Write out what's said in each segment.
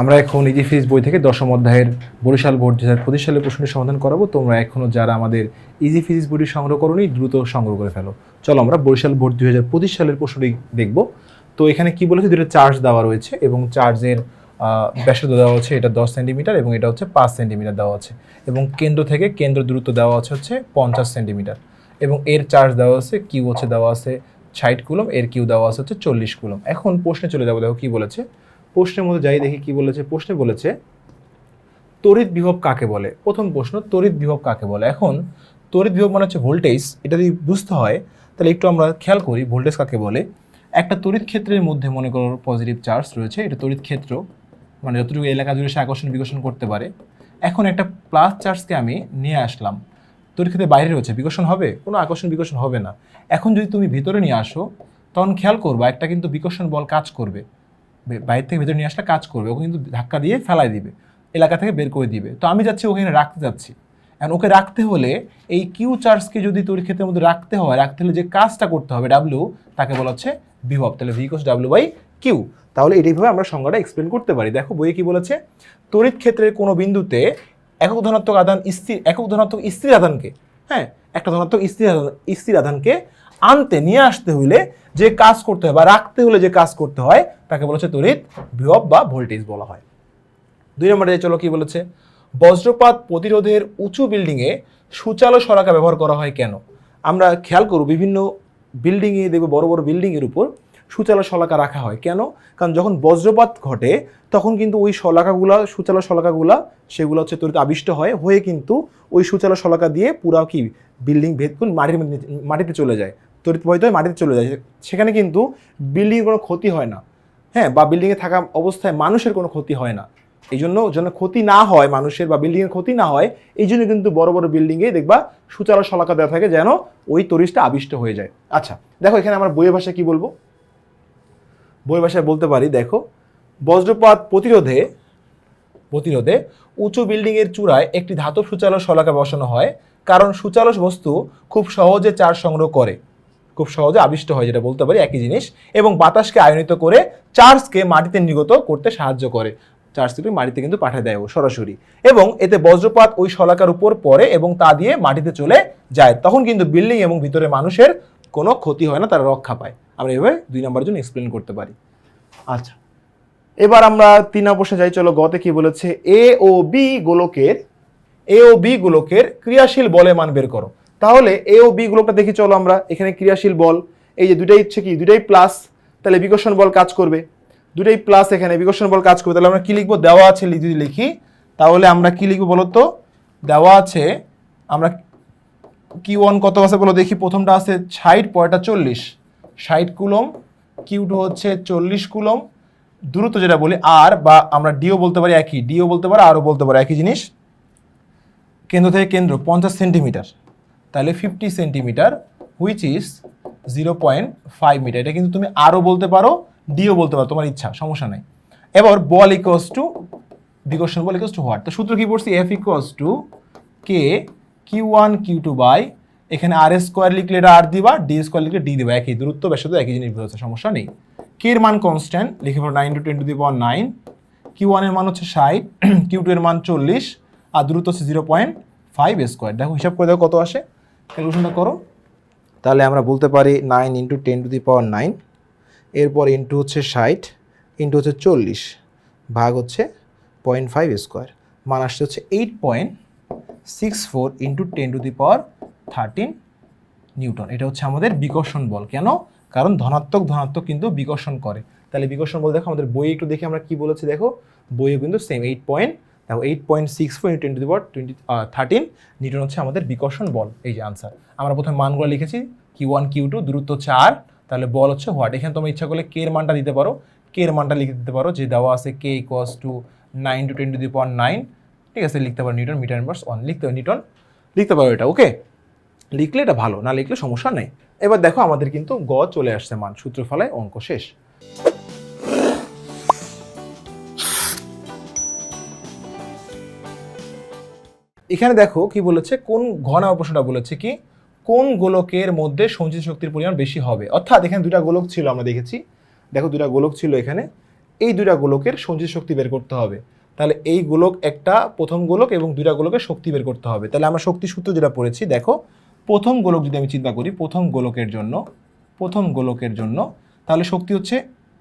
আমরা এখন ইজি ফিজ বই থেকে দশম অধ্যায়ের বরিশাল বোর্ড দু হাজার পঁচিশ সালের প্রশ্নটি সমাধান করাবো। তোমরা এখনও যারা আমাদের ইজি ফিজিক্স বইটি সংগ্রহ করোনি, দ্রুত সংগ্রহ করে ফেলো। চলো আমরা বরিশাল বোর্ড দুই হাজার পঁচিশ সালের প্রশ্নটি দেখব। তো এখানে কি বলেছে? দুটো চার্জ দেওয়া রয়েছে এবং চার্জের ব্যাসার্ধ দেওয়া হচ্ছে এটা দশ সেন্টিমিটার এবং এটা হচ্ছে পাঁচ সেন্টিমিটার দেওয়া আছে। এবং কেন্দ্র থেকে কেন্দ্র দূরত্ব দেওয়া আছে হচ্ছে পঞ্চাশ সেন্টিমিটার। এবং এর চার্জ দেওয়া আছে কিউ হচ্ছে দেওয়া আছে ষাট কুলম, এর কিউ দেওয়া আছে হচ্ছে চল্লিশ কুলম। এখন প্রশ্নে চলে যাব, দেখো কি বলেছে? প্রশ্নের মধ্যে যাই দেখি কি বলেছে, প্রশ্নে বলেছে, তড়িৎ বিভব কাকে বলে? প্রথম প্রশ্ন, তড়িৎ বিভব কাকে বলে? এখন, তড়িৎ বিভব মানে হচ্ছে ভোল্টেজ, এটা যদি বুঝতে হয়, তাহলে একটু আমরা খেয়াল করি ভোল্টেজ কাকে বলে। একটা তড়িৎ ক্ষেত্রের মধ্যে মনে করো পজিটিভ চার্জ রয়েছে, এটা তড়িৎ ক্ষেত্র মানে যতটুকু এলাকা জুড়ে সে আকর্ষণ বিকর্ষণ করতে পারে। এখন একটা প্লাস চার্জকে আমি নিয়ে আসলাম, তড়িৎ ক্ষেত্রে বাইরে রয়েছে, বিকর্ষণ হবে? কোনো আকর্ষণ বিকর্ষণ হবে না। এখন যদি তুমি ভিতরে নিয়ে আসো, তখন খেয়াল করবা একটা কিন্তু বিকর্ষণ বল কাজ করবে। বাইরে থেকে ভেতরে নিয়ে আসলে কাজ করবে। ওকে কিন্তু ধাক্কা দিয়ে ফেলাই দিবে, এলাকা থেকে বের করে দিবে। তো আমি যাচ্ছি ওখানে রাখতে যাচ্ছি। এখন ওকে রাখতে হলে এই কিউ চার্জকে যদি তড়িৎ ক্ষেত্রের মধ্যে রাখতে হয়, রাখতে হলে যে কাজটা করতে হবে ডাব্লিউ তাকে বলা হচ্ছে বিভব। তাহলে V cos W by Q তাহলে এইভাবে আমরা সংজ্ঞাটা এক্সপ্লেন করতে পারি। দেখো, বইয়ে কি বলেছে? তড়িৎ ক্ষেত্রের কোনো বিন্দুতে একক ধনাত্মক আধান স্থির, একক ধনাত্মক স্থির আধানকে হ্যাঁ একটা ধনাত্মক স্থির আধান, স্থির আধানকে আনতে নিয়ে আসতে হলে যে কাজ করতে হয় বা রাখতে হলে যে কাজ করতে হয়, তাকে বলেছে তড়িৎ বিভব বা ভোল্টেজ বলা হয়। দুই নম্বরে চলো কি বলেছে? বজ্রপাত প্রতিরোধের উঁচু বিল্ডিংয়ে সুচালো সরাকা ব্যবহার করা হয় কেন? আমরা খেয়াল করব বিভিন্ন বিল্ডিংয়ে দেখবে বড় বড় বিল্ডিংয়ের উপর সুচালো শলাকা রাখা হয়। কেন? কারণ যখন বজ্রপাত ঘটে, তখন কিন্তু ওই শলাকাগুলা সুচালো শলাকাগুলা সেগুলো হচ্ছে তড়িৎ আবিষ্ট হয়, হয়ে কিন্তু ওই সুচালো শলাকা দিয়ে পুরা কি বিল্ডিং ভেদ মাটির মাটিতে চলে যায়। তড়িৎ প্রবাহিত হয়ে মাটিতে চলে যায়। সেখানে কিন্তু বিল্ডিংয়ের কোনো ক্ষতি হয় না। হ্যাঁ বা বিল্ডিংয়ে থাকা অবস্থায় মানুষের কোনো ক্ষতি হয় না। এই জন্য যেন ক্ষতি না হয়, মানুষের বা বিল্ডিংয়ের ক্ষতি না হয়, এই জন্য কিন্তু বড় বড় বিল্ডিংয়ে দেখবা সুচালো শলাকা দেওয়া থাকে যেন ওই তরিশটা আবিষ্ট হয়ে যায়। আচ্ছা দেখো এখানে আমার বইয়ের ভাষায় কী বলব? বইয়ের ভাষায় বলতে পারি, দেখো, বজ্রপাত প্রতিরোধে প্রতিরোধে উঁচু বিল্ডিংয়ের চূড়ায় একটি ধাতব সুচালক শলাকা বসানো হয়। কারণ সুচালক বস্তু খুব সহজে চার সংগ্রহ করে। খুব সহজে আবিষ্ট হয়, যেটা বলতে পারি একই জিনিস। এবং বাতাসকে আয়নিত করে চার্জকে মাটিতে নির্গত করতে সাহায্য করে। চার্জকে মাটিতে কিন্তু পাঠিয়ে দেয় সরাসরি। এবং এতে বজ্রপাত ওই শলাকার উপর পড়ে এবং তা দিয়ে মাটিতে চলে যায়। তখন কিন্তু বিল্ডিং এবং ভিতরে মানুষের কোনো ক্ষতি হয় না, তারা রক্ষা পায়। আমরা এভাবে দুই নম্বরের জন্য এক্সপ্লেন করতে পারি। আচ্ছা। এবার আমরা তিন প্রশ্নে যাই, চলো গতে কি বলেছে? এ ও বি গোলকের এ ও বি গোলকের ক্রিয়াশীল বলে মান বের করো। তাহলে এ ও বি গোলকটা দেখি চলো আমরা। এখানে ক্রিয়াশীল বল। এই যে দুটাই ইচ্ছে কি? দুটাই প্লাস তাহলে বিকর্ষণ বল কাজ করবে। দুটাই প্লাস এখানে বিকর্ষণ বল কাজ করবে। তাহলে আমরা কি লিখব? দেওয়া আছে যদি লিখি, তাহলে আমরা কি লিখব বলো তো? দেওয়া আছে, আমরা কি ওয়ান কত আছে বলো দেখি। প্রথমটা আছে ষাট, পরেরটা চল্লিশ। ষাট কুলম কিউ টু হচ্ছে চল্লিশ কুলম। দূরত্ব যেটা বলি আর বা আমরা ডিও বলতে পারি একই। ডিও বলতে পারি আরও বলতে পারি একই জিনিস। কেন্দ্র থেকে কেন্দ্র, পঞ্চাশ সেন্টিমিটার। তাহলে fifty centimetre which is zero point five metre এটা কিন্তু তুমি আরও বলতে পারো ডিও বলতে পারো, তোমার ইচ্ছা, সমস্যা নাই। এবার বল ইকোয়াস টু বিকর্ষণ বল ইকোয়াস টু হোয়াট তো সূত্র কি পড়ছি? F equals to K Q one Q two by এখানে আর এস স্কোয়ার লিখলে এটা আর দিবা ডি স্কোয়ার লিখলে ডি দিবা। একই দূরত্ব ব্যাসার্ধ একই জিনিস হচ্ছে সমস্যা নেই। কে এর মান কনস্ট্যান্ট লিখে পড়ো nine to ten to the power nine Q ওয়ানের মান হচ্ছে ষাট কিউ টু এর মান চল্লিশ, আর দূরত্ব হচ্ছে জিরো পয়েন্ট ফাইভ স্কোয়ার দেখো, হিসাব করে দেখো কত আসে? ক্যালকুলেশনটা করো। তাহলে আমরা বলতে পারি nine into ten to the power nine, এরপর ইন্টু হচ্ছে ষাট, ইন্টু হচ্ছে চল্লিশ, ভাগ হচ্ছে পয়েন্ট ফাইভ স্কোয়ার, মান আসছে হচ্ছে eight point six four into ten to the power thirteen newton. এটা হচ্ছে আমাদের বিকর্ষণ বল। কেন? কারণ ধনাত্মক ধনাত্মক কিন্তু বিকর্ষণ করে। তাহলে বিকর্ষণ বল দেখো, আমাদের বই একটু দেখে আমরা কি বলেছি দেখো? বইয়ে কিন্তু সেম এইট পয়েন্ট দেখো eight point six four ten to the twenty thirteen newton হচ্ছে আমাদের বিকর্ষণ বল, এই যে আনসার আমরা প্রথমে মানগুলো লিখেছি কিউ ওয়ান কিউ টু দূরত্ব চার, তাহলে বল হচ্ছে হোয়াট? এখানে তোমরা ইচ্ছা করলে কে এর মানটা দিতে পারো কে এর মানটা লিখে দিতে পারো, যে দেওয়া আছে K equals to nine to ten to the power nine ঠিক আছে? লিখতে পারো নিউটন মিটার ইনভার্স ওয়ান লিখতে নিউটন লিখতে পারো এটা ওকে লিখলে এটা ভালো, না লিখলে সমস্যা নেই। এবার দেখো আমাদের কিন্তু গ চলে আসছে মান সূত্র ফলায় অঙ্ক শেষ। এখানে দেখো কি বলেছে, কোন ঘন প্রশ্নটা বলেছে কি, কোন গোলকের মধ্যে সঞ্চিত শক্তির পরিমাণ বেশি হবে। অর্থাৎ এখানে দুটা গোলক ছিল আমরা দেখেছি। দেখো দুটা গোলক ছিল এখানে। এই দুটা গোলকের সঞ্চিত শক্তি বের করতে হবে। তাহলে এই গোলক একটা, প্রথম গোলক এবং দুইটা গোলকের শক্তি বের করতে হবে। তাহলে আমরা শক্তি সূত্র যেটা পড়েছি, দেখো, প্রথম গোলক যদি আমি চিন্তা করি, প্রথম গোলকের জন্য, প্রথম গোলকের জন্য, তাহলে শক্তি হচ্ছে,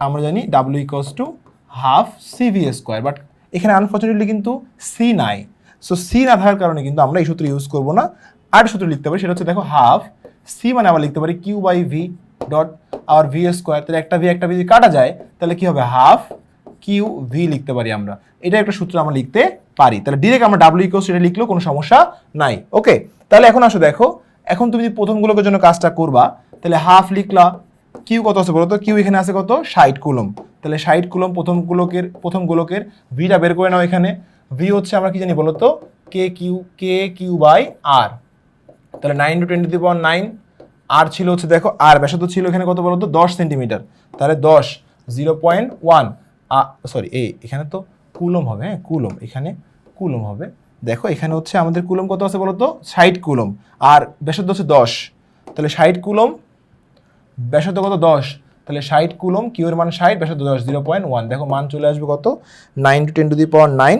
আমরা জানি W equals to half C V square but এখানে আনফর্চুনেটলি কিন্তু সি নাই। সো সি না থাকার কারণে কিন্তু আমরা এই সূত্র ইউজ করব না। আর সূত্র লিখতে পারি, সেটা হচ্ছে দেখো হাফ সি মানে আবার লিখতে পারি Q by V dot our V square তাহলে একটা ভি একটা ভি যদি কাটা যায়, তাহলে কি হবে? হাফ কিউ ভি লিখতে পারি আমরা। এটা একটা সূত্র আমরা লিখতে পারি। তাহলে ডিরেক্ট আমরা ডাব্লিউ ইকোস এটা লিখলেও কোনো সমস্যা নাই। ওকে তাহলে এখন আসো দেখো। এখন তুমি যদি প্রথম গোলকের জন্য কাজটা করবা, তাহলে হাফ লিখলা। কিউ কত আছে বলো তো? কিউ এখানে আছে কত? ষাট কুলম তাহলে ষাট কুলম প্রথম গোলকের প্রথম গোলকের ভিটা বের করে নাও এখানে। ভি হচ্ছে আমরা কি জানি বলো তো? K Q K Q by R তাহলে nine to twenty the power nine R ছিল হচ্ছে দেখো আর ব্যাসার্ধ ছিল এখানে কত বলো তো? দশ সেন্টিমিটার তাহলে দশ জিরো পয়েন্ট ওয়ান সরি এই এখানে তো কুলম হবে হ্যাঁ কুলম এখানে কুলম হবে। দেখো এখানে হচ্ছে আমাদের কুলম কত আছে বলো তো? ষাট কুলম আর ব্যাসার্ধ হচ্ছে দশ। তাহলে ষাট কুলম ব্যাসার্ধ কত? দশ। তাহলে ষাট কুলম কিউর মান ষাট, ব্যাসার্ধ দশ জিরো পয়েন্ট ওয়ান দেখো মান চলে আসবে কত? Nine to ten to the power nine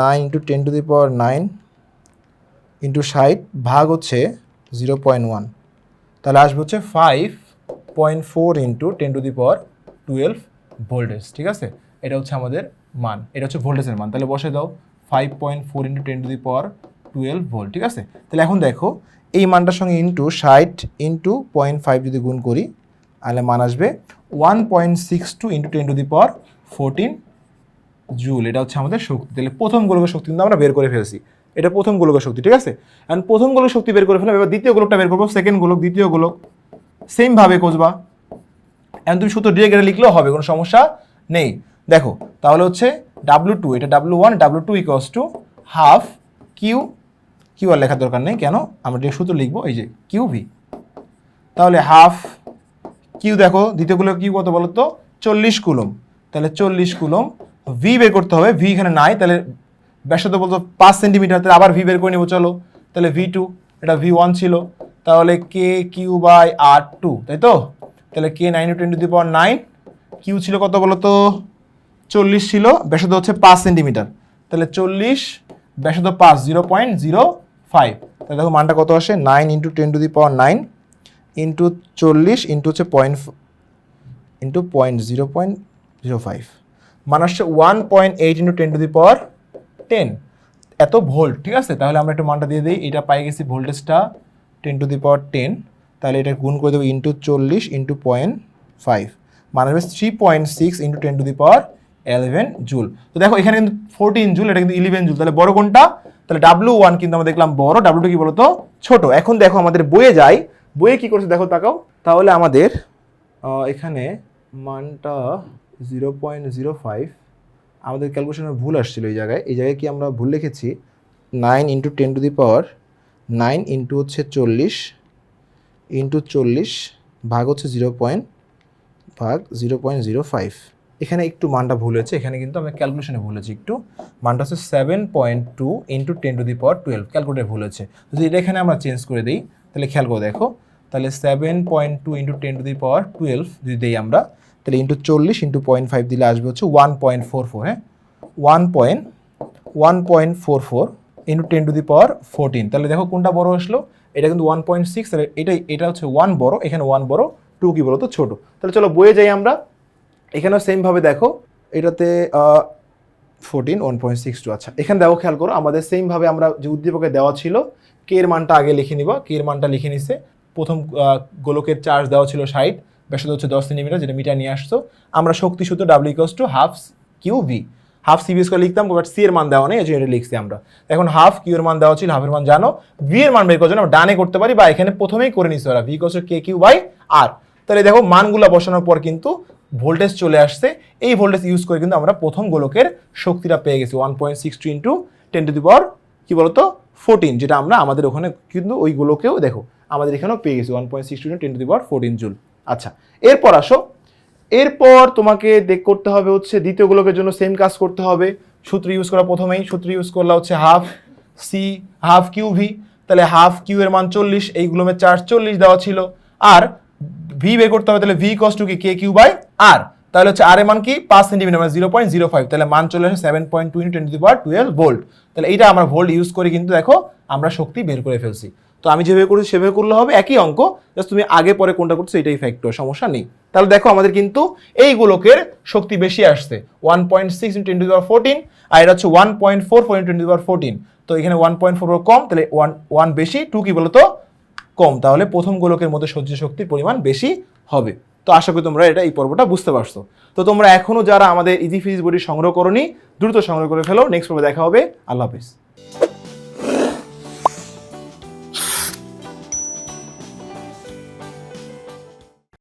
nine to ten to the power nine into ষাট ভাগ হচ্ছে জিরো পয়েন্ট ওয়ান। তাহলে আসবে হচ্ছে five point four into ten to the power twelve voltage, ঠিক আছে? এটা হচ্ছে আমাদের মান, এটা হচ্ছে ভোল্টেজের মান। তাহলে বসে দাও, five point four into ten to the power twelve volt, ঠিক আছে? তাহলে এখন দেখো, এই মানটার সঙ্গে ইন্টু ষাট ইন্টু পয়েন্ট ফাইভ যদি গুণ করি, তাহলে মান আসবে one point six two into ten to the power fourteen joule, এটা হচ্ছে আমাদের শক্তি। তাহলে প্রথম গোলকের শক্তি কিন্তু আমরা বের করে ফেলছি। এটা প্রথম গোলকের শক্তি, ঠিক আছে? অ্যান্ড প্রথম গোলকের শক্তি বের করে ফেলাম এবার দ্বিতীয় গোলকটা বের করব সেকেন্ড গোলক, দ্বিতীয় গোলক। সেমভাবে খুঁজবা এখন তুমি শুধু ডিরেক্ট এটা লিখলেও হবে, কোনো সমস্যা নেই। দেখো, তাহলে হচ্ছে ডাব্লু টু এটা W one W two equals to half Q Q আর লেখার দরকার নেই, কেন? আমরা ডিরেক্ট সূত্র লিখব, এই যে কিউ ভি তাহলে হাফ কিউ দেখো দ্বিতীয়গুলো কিউ কত বলো তো চল্লিশ কুলম। তাহলে চল্লিশ কুলম ভি বের করতে হবে ভি এখানে নাই, তাহলে ব্যাসার্ধ বলতো পাঁচ সেন্টিমিটার তাহলে আবার ভি বের করে নেব, চলো। তাহলে ভি টু এটা ভি ওয়ান ছিল, তাহলে K Q by R two তাই তো? তাহলে K nine ten to the power nine Q ছিল কত বলো তো চল্লিশ ছিল, ব্যাসার্ধ হচ্ছে পাঁচ সেন্টিমিটার তাহলে চল্লিশ, ব্যাসার্ধ পাঁচ জিরো পয়েন্ট জিরো ফাইভ তাহলে দেখো মানটা কত আসে? Nine into ten to the power nine into চল্লিশ ইন্টু হচ্ছে point into point zero point zero five মানে হচ্ছে one point eight into ten to the power ten এত ভোল্ট ঠিক আছে? তাহলে আমরা একটু মানটা দিয়ে দিই। এটা পাই গেছি ভোল্টেজটা ten to the power ten তাহলে এটা গুণ করে দেবো ইন্টু চল্লিশ ইন্টু পয়েন্ট ফাইভ মানে হবে three point six into ten to the power eleven joule তো দেখো, এখানে কিন্তু ফোরটিন জুল এটা কিন্তু ইলেভেন জুল তাহলে বড় কোনটা? তাহলে ডাব্লু ওয়ান কিন্তু আমরা দেখলাম বড় ডাব্লু টু কি বলতো? ছোট। এখন দেখো আমাদের বইয়ে যায় বইয়ে কি করছে দেখো তাকাও। তাহলে আমাদের এখানে মানটা জিরো পয়েন্ট জিরো ফাইভ, আমাদের ক্যালকুলেশনে ভুল আসছিল এই জায়গায়। এই জায়গায় কি আমরা ভুল লিখেছি? Nine into ten to the power nine into হচ্ছে চল্লিশ ইন্টু চল্লিশ ভাগ হচ্ছে জিরো পয়েন্ট, ভাগ জিরো পয়েন্ট জিরো ফাইভ। এখানে একটু মানটা ভুল হয়েছে, এখানে কিন্তু আমরা ক্যালকুলেশনে ভুল হয়েছে একটু। মানটা হচ্ছে seven point two into ten to the power twelve calculator ভুল হয়েছে। যদি এটা এখানে আমরা চেঞ্জ করে দিই, তাহলে খেয়াল করে দেখো তাহলে seven point two into ten to the power twelve যদি দিই আমরা, তাহলে ইন্টু চল্লিশ ইন্টু পয়েন্ট ফাইভ দিলে আসবে হচ্ছে ওয়ান পয়েন্ট ফোর ফোর হ্যাঁ? One point one point four four into ten to the power fourteen তাহলে দেখো কোনটা বড় আসলো? এটা কিন্তু ওয়ান পয়েন্ট সিক্স তাহলে এটাই এটা হচ্ছে ওয়ান বড়, এখানে ওয়ান বড় টু কি বলো তো ছোটো। তাহলে চলো বয়ে যাই আমরা। এখানেও সেমভাবে দেখো। এটাতে fourteen one point six two আচ্ছা এখানে দেখো খেয়াল করো, আমাদের সেমভাবে আমরা যে উদ্দীপকে দেওয়া ছিল, কে এর মানটা আগে লিখে নিবা? কে এর মানটা লিখে নিছে? প্রথম গোলকের চার্জ দেওয়া ছিল ষাট ব্যাসার্ধ হচ্ছে দশ সেন্টিমিটার, যেটা মিটার নিয়ে আসতো আমরা শক্তি সূত্র W equals to half Q V half CBS করে লিখতাম বাট সি এর মান দেওয়া নেই, এই জন্য লিখছি আমরা। এখন হাফ কিউ এর মান দেওয়া ছিল হাফের মান জানো ভি এর মান বের করার জন্য আমরা ডানে করতে পারি, বা এখানে প্রথমেই করে নিছি ওরা V equals K Q by R তাহলে দেখো, মানগুলো বসানোর পর কিন্তু ভোল্টেজ চলে আসছে, এই ভোল্টেজ ইউজ করে কিন্তু আমরা প্রথম গোলকের শক্তিটা পেয়ে গেছি one point six two into ten to the power কি বলতো? ফোরটিন যেটা আমরা আমাদের ওখানে কিন্তু ওই গোলকেও দেখো আমাদের এখানেও পেয়ে গেছি one point six two ten to the power fourteen joule. আচ্ছা এরপর আসো। এরপর তোমাকে দেখ করতে হবে হচ্ছে দ্বিতীয় গোলকের জন্য সেম কাজ করতে হবে। সূত্র ইউজ করা প্রথমেই, সূত্র ইউজ করলা হচ্ছে half C half Q V তাহলে হাফ কিউ এর মান চল্লিশ এই চার্জ চল্লিশ দেওয়া ছিল। আর ভি বের করতে হবে, তাহলে ভি কস টু কি কে কিউ বাই আর তাহলে হচ্ছে আর এর মান কি? পাঁচ সেন্টিমিটার মানে জিরো পয়েন্ট জিরো ফাইভ তাহলে মান চলে আসে seven point two into twenty power twelve volt তাহলে এইটা আমরা ভোল্ট ইউজ করে কিন্তু দেখো, আমরা শক্তি বের করে ফেলছি। তো আমি যেভাবে করেছি, সেভাবে করলে হবে, একই অঙ্ক জাস্ট তুমি আগে পরে কোনটা করছ এটাই ফ্যাক্টর সমস্যা নেই। তাহলে দেখো আমাদের কিন্তু এই গোলকের শক্তি বেশি আসছে। One point six twenty power fourteen আর এটা হচ্ছে one point four four twenty power fourteen তো এখানে ওয়ান পয়েন্ট ফোর কম, তাহলে ওয়ান ওয়ান বেশি টু কি বলতো? কম। তাহলে প্রথম গোলকের মধ্যে সহ্য শক্তির পরিমাণ বেশি হবে। তো আশা করি তোমরা এটা এই পর্বটা বুঝতে পারছ। তো তোমরা এখনও যারা আমাদের ইজি ফিজিক্স বডি সংগ্রহ করনি, দ্রুত সংগ্রহ করে ফেলো। নেক্সট পর্বে দেখা হবে। আল্লাহ হাফিজ।